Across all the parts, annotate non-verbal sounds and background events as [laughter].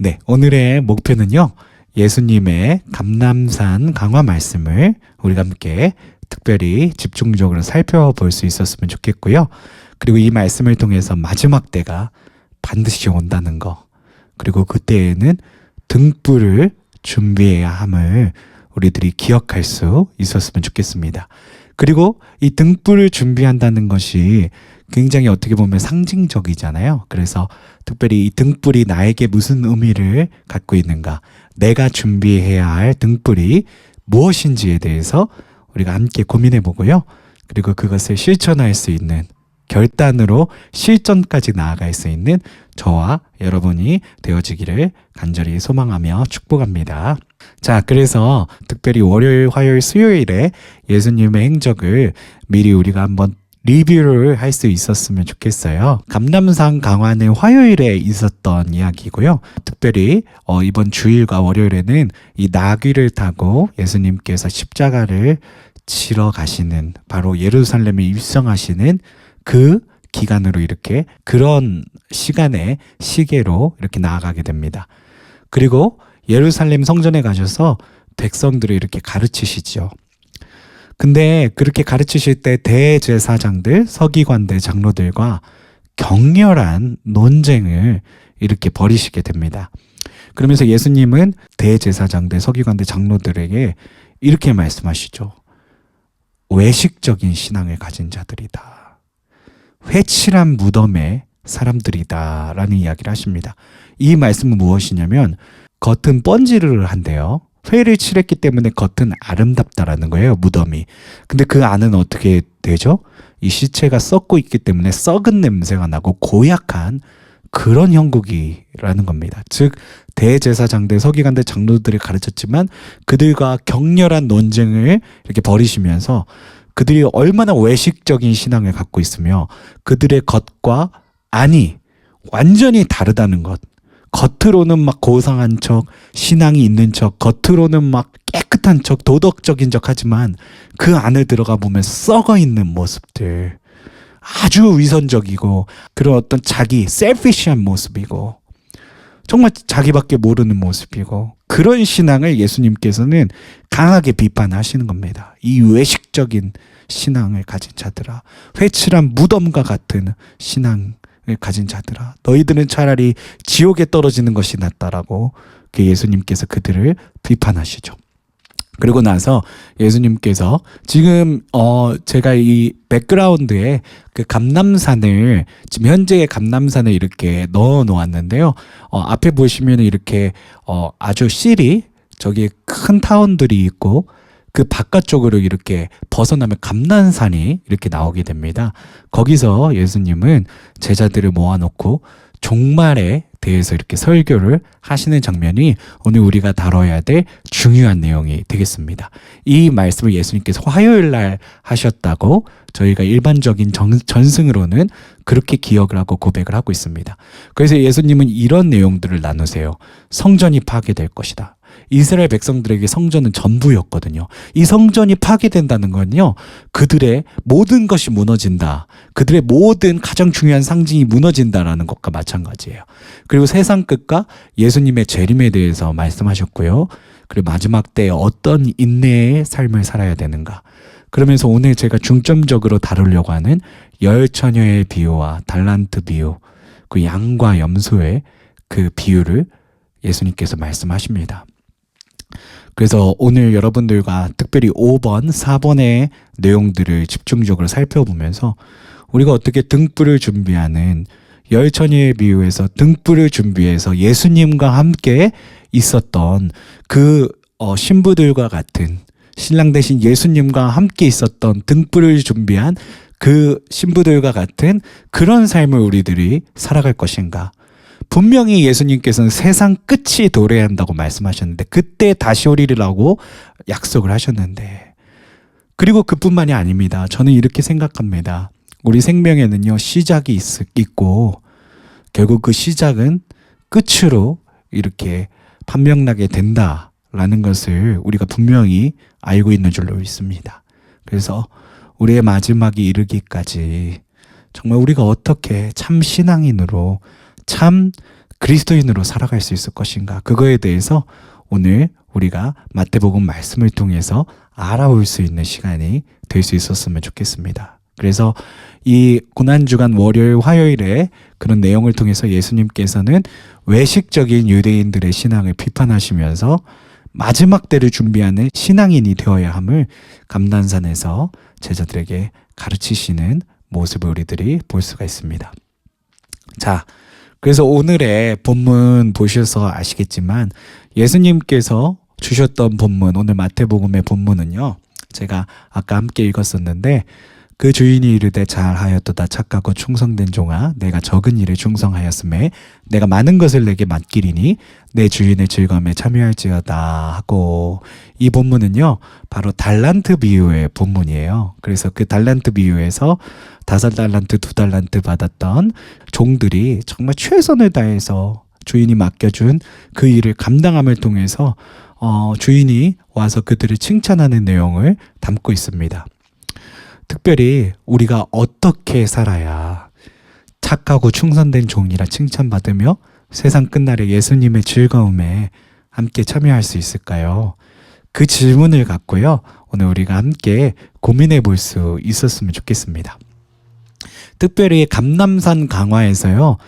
네, 오늘의 목표는요. 예수님의 감남산 강화 말씀을 우리가 함께 특별히 집중적으로 살펴볼 수 있었으면 좋겠고요. 그리고 이 말씀을 통해서 마지막 때가 반드시 온다는 거. 그리고 그때에는 등불을 준비해야 함을 우리들이 기억할 수 있었으면 좋겠습니다. 그리고 이 등불을 준비한다는 것이 굉장히 어떻게 보면 상징적이잖아요. 그래서 특별히 이 등불이 나에게 무슨 의미를 갖고 있는가, 내가 준비해야 할 등불이 무엇인지에 대해서 우리가 함께 고민해 보고요. 그리고 그것을 실천할 수 있는 결단으로 실전까지 나아갈 수 있는 저와 여러분이 되어지기를 간절히 소망하며 축복합니다. 자, 그래서 특별히 월요일, 화요일, 수요일에 예수님의 행적을 미리 우리가 한번 리뷰를 할 수 있었으면 좋겠어요. 감남산 강화는 화요일에 있었던 이야기고요. 특별히 어, 이번 주일과 월요일에는 이 나귀를 타고 예수님께서 십자가를 치러 가시는 바로 예루살렘에 입성하시는 그 기간으로 이렇게 그런 시간에 시계로 이렇게 나아가게 됩니다. 그리고 예루살렘 성전에 가셔서 백성들을 이렇게 가르치시죠. 근데 그렇게 가르치실 때 대제사장들, 서기관들, 장로들과 격렬한 논쟁을 이렇게 벌이시게 됩니다. 그러면서 예수님은 대제사장들, 서기관들, 장로들에게 이렇게 말씀하시죠. 외식적인 신앙을 가진 자들이다. 회칠한 무덤의 사람들이다. 라는 이야기를 하십니다. 이 말씀은 무엇이냐면, 겉은 번지르르 한데요. 회를 칠했기 때문에 겉은 아름답다라는 거예요, 무덤이. 근데 그 안은 어떻게 되죠? 이 시체가 썩고 있기 때문에 썩은 냄새가 나고 고약한 그런 형국이라는 겁니다. 즉, 대제사장들, 서기관들, 장로들이 가르쳤지만 그들과 격렬한 논쟁을 이렇게 벌이시면서 그들이 얼마나 외식적인 신앙을 갖고 있으며 그들의 겉과 안이 완전히 다르다는 것. 겉으로는 막 고상한 척, 신앙이 있는 척, 겉으로는 막 깨끗한 척, 도덕적인 척 하지만 그 안에 들어가 보면 썩어 있는 모습들. 아주 위선적이고 그런 어떤 자기 셀피시한 모습이고 정말 자기밖에 모르는 모습이고 그런 신앙을 예수님께서는 강하게 비판하시는 겁니다. 이 외식적인 신앙을 가진 자들아, 회칠한 무덤과 같은 신앙 가진 자들아 너희들은 차라리 지옥에 떨어지는 것이 낫다라고 그 예수님께서 그들을 비판하시죠. 그리고 나서 예수님께서 지금 어 제가 이 백그라운드에 그 감남산을 지금 현재의 감남산을 이렇게 넣어 놓았는데요. 어 앞에 보시면 이렇게 어 아주 실이 저기 큰 타운들이 있고 그 바깥쪽으로 이렇게 벗어나면 감난산이 이렇게 나오게 됩니다. 거기서 예수님은 제자들을 모아놓고 종말에 대해서 이렇게 설교를 하시는 장면이 오늘 우리가 다뤄야 될 중요한 내용이 되겠습니다. 이 말씀을 예수님께서 화요일 날 하셨다고 저희가 일반적인 전, 전승으로는 그렇게 기억을 하고 고백을 하고 있습니다. 그래서 예수님은 이런 내용들을 나누세요. 성전이 파괴될 것이다. 이스라엘 백성들에게 성전은 전부였거든요. 이 성전이 파괴된다는 건요, 그들의 모든 것이 무너진다. 그들의 모든 가장 중요한 상징이 무너진다라는 것과 마찬가지예요. 그리고 세상 끝과 예수님의 재림에 대해서 말씀하셨고요. 그리고 마지막 때 어떤 인내의 삶을 살아야 되는가. 그러면서 오늘 제가 중점적으로 다루려고 하는 열 처녀의 비유와 달란트 비유, 그 양과 염소의 그 비유를 예수님께서 말씀하십니다. 그래서 오늘 여러분들과 특별히 5번, 4번의 내용들을 집중적으로 살펴보면서 우리가 어떻게 등불을 준비하는 열처녀의 비유에서 등불을 준비해서 예수님과 함께 있었던 그 어, 신부들과 같은 신랑 대신 예수님과 함께 있었던 등불을 준비한 그 신부들과 같은 그런 삶을 우리들이 살아갈 것인가. 분명히 예수님께서는 세상 끝이 도래한다고 말씀하셨는데 그때 다시 오리라고 약속을 하셨는데 그리고 그뿐만이 아닙니다. 저는 이렇게 생각합니다. 우리 생명에는요 시작이 있, 있고 결국 그 시작은 끝으로 이렇게 판명나게 된다라는 것을 우리가 분명히 알고 있는 줄로 있습니다. 그래서 우리의 마지막이 이르기까지 정말 우리가 어떻게 참 신앙인으로 참 그리스도인으로 살아갈 수 있을 것인가 그거에 대해서 오늘 우리가 마태복음 말씀을 통해서 알아볼 수 있는 시간이 될 수 있었으면 좋겠습니다. 그래서 이 고난주간 월요일 화요일에 그런 내용을 통해서 예수님께서는 외식적인 유대인들의 신앙을 비판하시면서 마지막 때를 준비하는 신앙인이 되어야 함을 감난산에서 제자들에게 가르치시는 모습을 우리들이 볼 수가 있습니다. 자, 그래서 오늘의 본문 보셔서 아시겠지만 예수님께서 주셨던 본문, 오늘 마태복음의 본문은요. 제가 아까 함께 읽었었는데 그 주인이 이르되 잘하였도다. 착하고 충성된 종아 내가 적은 일에 충성하였음에 내가 많은 것을 내게 맡기리니 내 주인의 즐거움에 참여할지어다. 하고 이 본문은요 바로 달란트 비유의 본문이에요. 그래서 그 달란트 비유에서 다섯 달란트 두 달란트 받았던 종들이 정말 최선을 다해서 주인이 맡겨준 그 일을 감당함을 통해서 어, 주인이 와서 그들을 칭찬하는 내용을 담고 있습니다. 특별히 우리가 어떻게 살아야 착하고 충성된 종이라 칭찬받으며 세상 끝날에 예수님의 즐거움에 함께 참여할 수 있을까요? 그 질문을 갖고요. 오늘 우리가 함께 고민해 볼 수 있었으면 좋겠습니다. 특별히 감남산 강화에서요.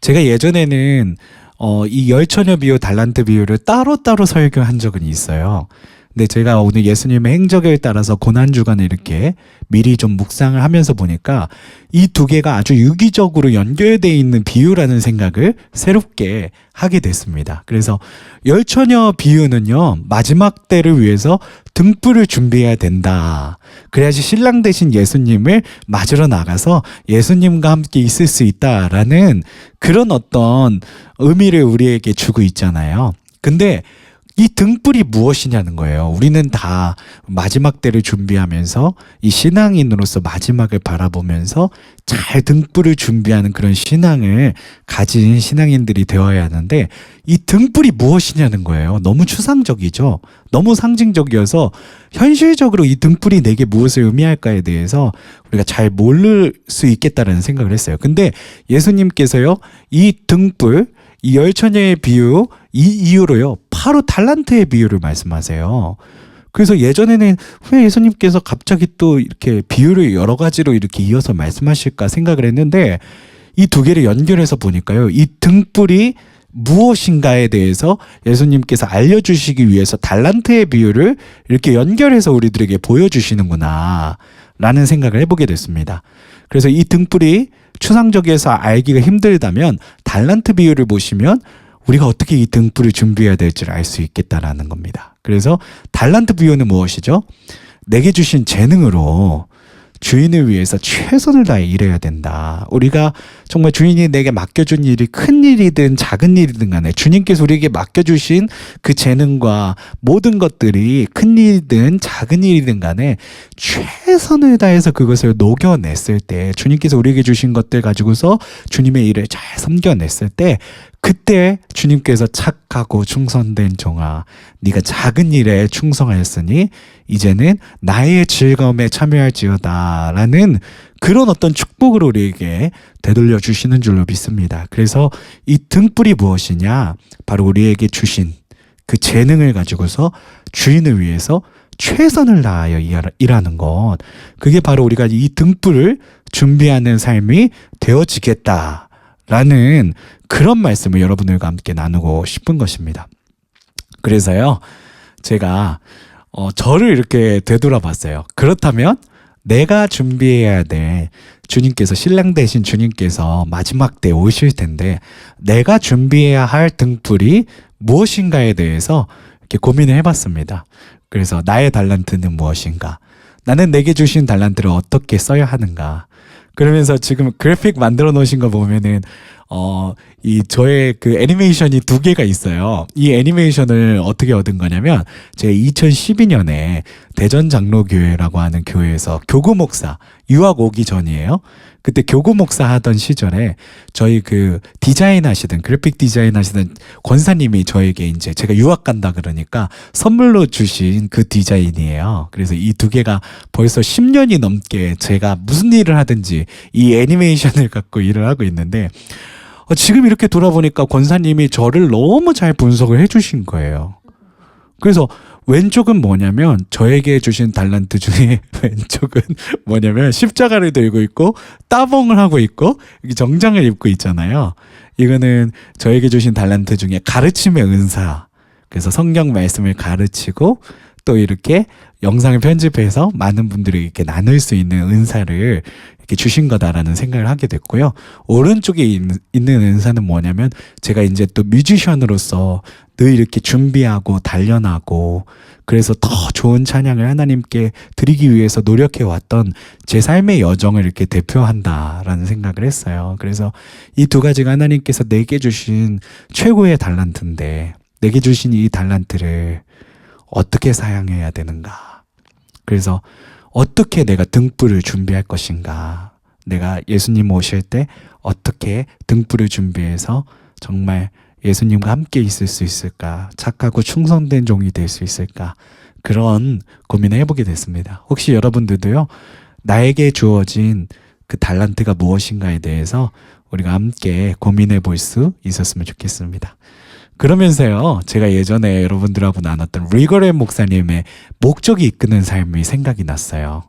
제가 예전에는 어, 이 열처녀 비유, 달란트 비유를 따로따로 설교한 적은 있어요. 근데 제가 오늘 예수님의 행적에 따라서 고난 주간에 이렇게 미리 좀 묵상을 하면서 보니까 이 두 개가 아주 유기적으로 연결되어 있는 비유라는 생각을 새롭게 하게 됐습니다. 그래서 열처녀 비유는요, 마지막 때를 위해서 등불을 준비해야 된다. 그래야지 신랑 대신 예수님을 맞으러 나가서 예수님과 함께 있을 수 있다라는 그런 어떤 의미를 우리에게 주고 있잖아요. 근데 이 등불이 무엇이냐는 거예요. 우리는 다 마지막 때를 준비하면서 이 신앙인으로서 마지막을 바라보면서 잘 등불을 준비하는 그런 신앙을 가진 신앙인들이 되어야 하는데 이 등불이 무엇이냐는 거예요. 너무 추상적이죠. 너무 상징적이어서 현실적으로 이 등불이 내게 무엇을 의미할까에 대해서 우리가 잘 모를 수 있겠다라는 생각을 했어요. 근데 예수님께서요, 이 등불, 이 열처녀의 비유 이 이유로요 바로 달란트의 비유를 말씀하세요. 그래서 예전에는 왜 예수님께서 갑자기 또 이렇게 비유를 여러 가지로 이렇게 이어서 말씀하실까 생각을 했는데 이 두 개를 연결해서 보니까요 이 등불이 무엇인가에 대해서 예수님께서 알려주시기 위해서 달란트의 비유를 이렇게 연결해서 우리들에게 보여주시는구나 라는 생각을 해보게 됐습니다. 그래서 이 등불이 추상적이어서 알기가 힘들다면 달란트 비유를 보시면 우리가 어떻게 이 등불을 준비해야 될지를 알 수 있겠다라는 겁니다. 그래서 달란트 비유는 무엇이죠? 내게 주신 재능으로 주인을 위해서 최선을 다해 일해야 된다. 우리가 정말 주인이 내게 맡겨준 일이 큰 일이든 작은 일이든 간에 주님께서 우리에게 맡겨주신 그 재능과 모든 것들이 큰 일이든 작은 일이든 간에 최선을 다해서 그것을 녹여냈을 때 주님께서 우리에게 주신 것들 가지고서 주님의 일을 잘 섬겨냈을 때 그때 주님께서 착하고 충성된 종아 네가 작은 일에 충성하였으니 이제는 나의 즐거움에 참여할지어다라는 그런 어떤 축복을 우리에게 되돌려 주시는 줄로 믿습니다. 그래서 이 등불이 무엇이냐? 바로 우리에게 주신 그 재능을 가지고서 주인을 위해서 최선을 다하여 일하는 것. 그게 바로 우리가 이 등불을 준비하는 삶이 되어지겠다. 라는 그런 말씀을 여러분들과 함께 나누고 싶은 것입니다. 그래서요, 제가, 어, 저를 이렇게 되돌아봤어요. 그렇다면 내가 준비해야 될 주님께서 신랑 대신 주님께서 마지막 때 오실 텐데 내가 준비해야 할 등불이 무엇인가에 대해서 이렇게 고민을 해봤습니다. 그래서 나의 달란트는 무엇인가? 나는 내게 주신 달란트를 어떻게 써야 하는가? 그러면서 지금 그래픽 만들어 놓으신 거 보면은 어, 이 저의 그 애니메이션이 두 개가 있어요. 이 애니메이션을 어떻게 얻은 거냐면 제가 2012년에 대전 장로교회라고 하는 교회에서 교구 목사 유학 오기 전이에요. 그때 교구 목사 하던 시절에 저희 그 디자인 하시던 그래픽 디자인 하시던 권사님이 저에게 이제 제가 유학 간다 그러니까 선물로 주신 그 디자인이에요. 그래서 이 두 개가 벌써 10년이 넘게 제가 무슨 일을 하든지 이 애니메이션을 [laughs] 갖고 일을 하고 있는데 어, 지금 이렇게 돌아보니까 권사님이 저를 너무 잘 분석을 해주신 거예요. 그래서 왼쪽은 뭐냐면 저에게 주신 달란트 중에 [laughs] 왼쪽은 뭐냐면 십자가를 들고 있고 따봉을 하고 있고 정장을 입고 있잖아요. 이거는 저에게 주신 달란트 중에 가르침의 은사. 그래서 성경 말씀을 가르치고 또 이렇게 영상을 편집해서 많은 분들이 이렇게 나눌 수 있는 은사를 이렇게 주신 거다라는 생각을 하게 됐고요. 오른쪽에 있- 있는 은사는 뭐냐면 제가 이제 또 뮤지션으로서 늘 이렇게 준비하고 단련하고 그래서 더 좋은 찬양을 하나님께 드리기 위해서 노력해 왔던 제 삶의 여정을 이렇게 대표한다라는 생각을 했어요. 그래서 이 두 가지가 하나님께서 내게 주신 최고의 달란트인데 내게 주신 이 달란트를 어떻게 사용해야 되는가? 그래서 어떻게 내가 등불을 준비할 것인가? 내가 예수님 오실 때 어떻게 등불을 준비해서 정말 예수님과 함께 있을 수 있을까? 착하고 충성된 종이 될 수 있을까? 그런 고민을 해보게 됐습니다. 혹시 여러분들도요, 나에게 주어진 그 달란트가 무엇인가에 대해서 우리가 함께 고민해 볼 수 있었으면 좋겠습니다. 그러면서요, 제가 예전에 여러분들하고 나눴던 리거렌 목사님의 목적이 이끄는 삶이 생각이 났어요.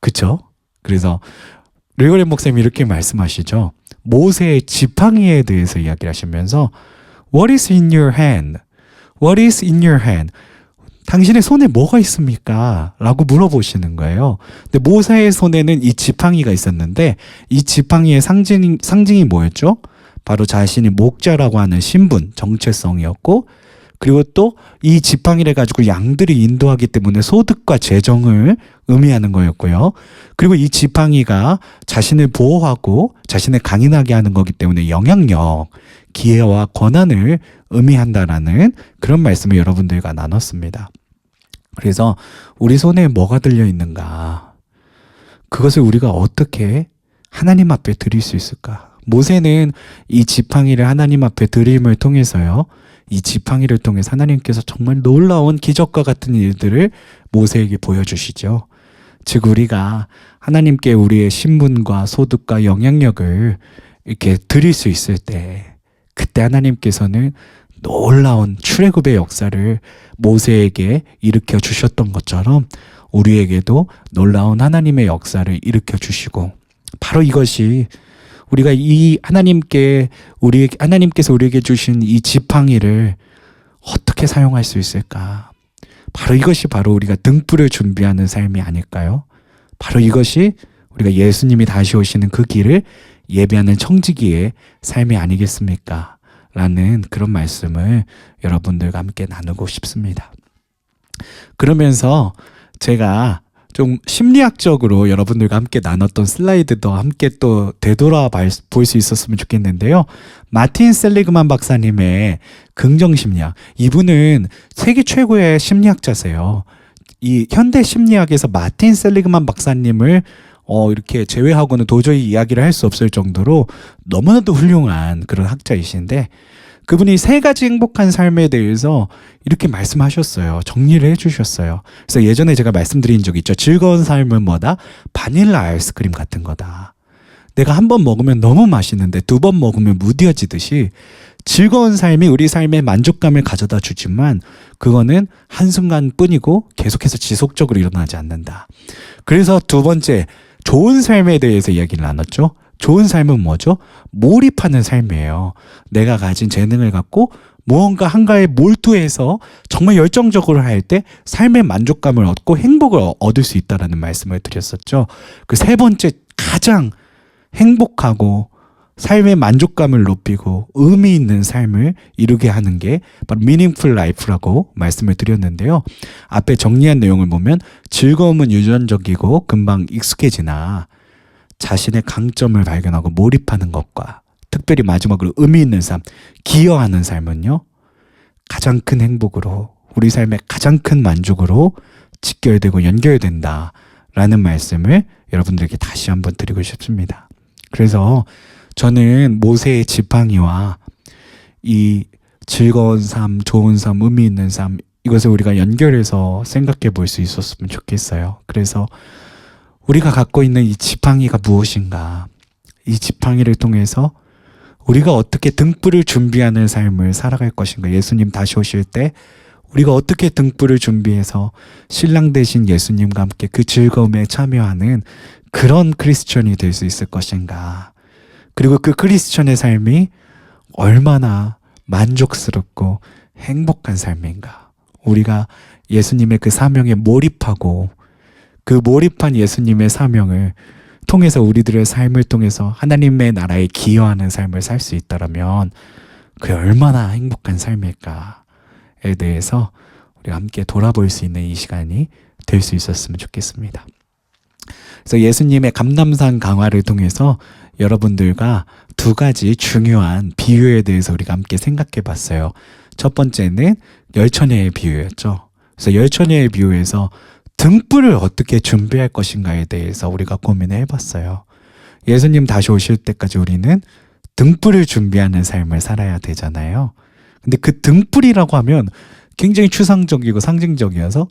그쵸? 그래서 리거렌 목사님이 이렇게 말씀하시죠. 모세의 지팡이에 대해서 이야기를 하시면서 What is in your hand? What is in your hand? 당신의 손에 뭐가 있습니까? 라고 물어보시는 거예요. 근데 모세의 손에는 이 지팡이가 있었는데 이 지팡이의 상징, 상징이 뭐였죠? 바로 자신이 목자라고 하는 신분, 정체성이었고 그리고 또 이 지팡이를 가지고 양들이 인도하기 때문에 소득과 재정을 의미하는 거였고요. 그리고 이 지팡이가 자신을 보호하고 자신을 강인하게 하는 거기 때문에 영향력, 기회와 권한을 의미한다라는 그런 말씀을 여러분들과 나눴습니다. 그래서 우리 손에 뭐가 들려 있는가? 그것을 우리가 어떻게 하나님 앞에 드릴 수 있을까? 모세는 이 지팡이를 하나님 앞에 드림을 통해서요. 이 지팡이를 통해서 하나님께서 정말 놀라운 기적과 같은 일들을 모세에게 보여주시죠. 즉 우리가 하나님께 우리의 신분과 소득과 영향력을 이렇게 드릴 수 있을 때 그때 하나님께서는 놀라운 출애굽의 역사를 모세에게 일으켜 주셨던 것처럼 우리에게도 놀라운 하나님의 역사를 일으켜 주시고 바로 이것이 우리가 이 하나님께 우리 하나님께서 우리에게 주신 이 지팡이를 어떻게 사용할 수 있을까? 바로 이것이 바로 우리가 등불을 준비하는 삶이 아닐까요? 바로 이것이 우리가 예수님이 다시 오시는 그 길을 예배하는 청지기의 삶이 아니겠습니까? 라는 그런 말씀을 여러분들과 함께 나누고 싶습니다. 그러면서 제가 좀 심리학적으로 여러분들과 함께 나눴던 슬라이드도 함께 또 되돌아 볼 수 있었으면 좋겠는데요. 마틴 셀리그만 박사님의 긍정 심리학. 이분은 세계 최고의 심리학자세요. 이 현대 심리학에서 마틴 셀리그만 박사님을 어, 이렇게 제외하고는 도저히 이야기를 할 수 없을 정도로 너무나도 훌륭한 그런 학자이신데 그분이 세 가지 행복한 삶에 대해서 이렇게 말씀하셨어요. 정리를 해주셨어요. 그래서 예전에 제가 말씀드린 적 있죠. 즐거운 삶은 뭐다? 바닐라 아이스크림 같은 거다. 내가 한 번 먹으면 너무 맛있는데 두 번 먹으면 무뎌지듯이 즐거운 삶이 우리 삶에 만족감을 가져다 주지만 그거는 한순간 뿐이고 계속해서 지속적으로 일어나지 않는다. 그래서 두 번째, 좋은 삶에 대해서 이야기를 나눴죠. 좋은 삶은 뭐죠? 몰입하는 삶이에요. 내가 가진 재능을 갖고 무언가 한가에 몰두해서 정말 열정적으로 할 때 삶의 만족감을 얻고 행복을 얻을 수 있다라는 말씀을 드렸었죠. 그 세 번째 가장 행복하고 삶의 만족감을 높이고 의미 있는 삶을 이루게 하는 게 바로 meaningful life라고 말씀을 드렸는데요. 앞에 정리한 내용을 보면 즐거움은 유전적이고 금방 익숙해지나 자신의 강점을 발견하고 몰입하는 것과 특별히 마지막으로 의미 있는 삶, 기여하는 삶은요. 가장 큰 행복으로 우리 삶의 가장 큰 만족으로 직결되고 연결된다. 라는 말씀을 여러분들에게 다시 한번 드리고 싶습니다. 그래서 저는 모세의 지팡이와 이 즐거운 삶, 좋은 삶, 의미 있는 삶, 이것을 우리가 연결해서 생각해 볼 수 있었으면 좋겠어요. 그래서 우리가 갖고 있는 이 지팡이가 무엇인가? 이 지팡이를 통해서 우리가 어떻게 등불을 준비하는 삶을 살아갈 것인가? 예수님 다시 오실 때 우리가 어떻게 등불을 준비해서 신랑 대신 예수님과 함께 그 즐거움에 참여하는 그런 크리스천이 될 수 있을 것인가? 그리고 그 크리스천의 삶이 얼마나 만족스럽고 행복한 삶인가? 우리가 예수님의 그 사명에 몰입하고 그 몰입한 예수님의 사명을 통해서 우리들의 삶을 통해서 하나님의 나라에 기여하는 삶을 살 수 있다라면 그게 얼마나 행복한 삶일까에 대해서 우리가 함께 돌아볼 수 있는 이 시간이 될 수 있었으면 좋겠습니다. 그래서 예수님의 감남산 강화를 통해서 여러분들과 두 가지 중요한 비유에 대해서 우리가 함께 생각해 봤어요. 첫 번째는 열처녀의 비유였죠. 그래서 열처녀의 비유에서 등불을 어떻게 준비할 것인가에 대해서 우리가 고민을 해봤어요. 예수님 다시 오실 때까지 우리는 등불을 준비하는 삶을 살아야 되잖아요. 근데 그 등불이라고 하면 굉장히 추상적이고 상징적이어서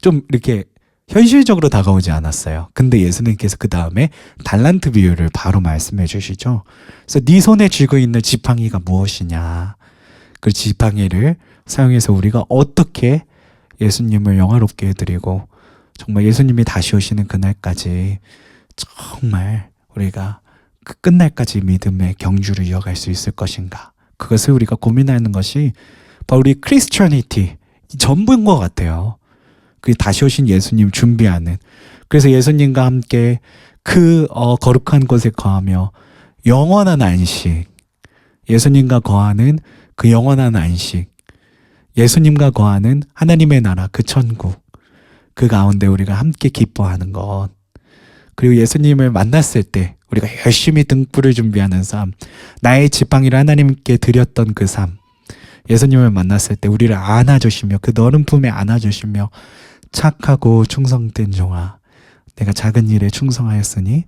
좀 이렇게 현실적으로 다가오지 않았어요. 근데 예수님께서 그 다음에 달란트 비유를 바로 말씀해 주시죠. 그래서 네 손에 쥐고 있는 지팡이가 무엇이냐. 그 지팡이를 사용해서 우리가 어떻게 예수님을 영화롭게 해드리고 정말 예수님이 다시 오시는 그날까지 정말 우리가 그 끝날까지 믿음의 경주를 이어갈 수 있을 것인가. 그것을 우리가 고민하는 것이 바로 우리 크리스천이티 전부인 것 같아요. 그 다시 오신 예수님 준비하는. 그래서 예수님과 함께 그 어, 거룩한 곳에 거하며 영원한 안식. 예수님과 거하는 그 영원한 안식. 예수님과 거하는 하나님의 나라 그 천국. 그 가운데 우리가 함께 기뻐하는 것. 그리고 예수님을 만났을 때 우리가 열심히 등불을 준비하는 삶. 나의 지팡이를 하나님께 드렸던 그 삶. 예수님을 만났을 때 우리를 안아주시며 그 너른 품에 안아주시며 착하고 충성된 종아 내가 작은 일에 충성하였으니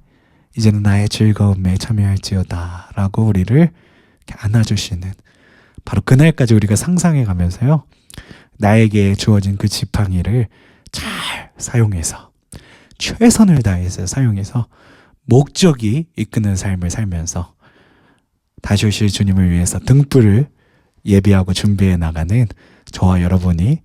이제는 나의 즐거움에 참여할지어다 라고 우리를 안아주시는 바로 그날까지 우리가 상상해 가면서요 나에게 주어진 그 지팡이를 잘 사용해서 최선을 다해서 사용해서 목적이 이끄는 삶을 살면서 다시 오실 주님을 위해서 등불을 예비하고 준비해 나가는 저와 여러분이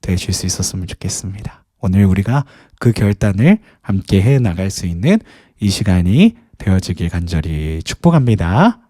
되실 수 있었으면 좋겠습니다. 오늘 우리가 그 결단을 함께 해 나갈 수 있는 이 시간이 되어지길 간절히 축복합니다.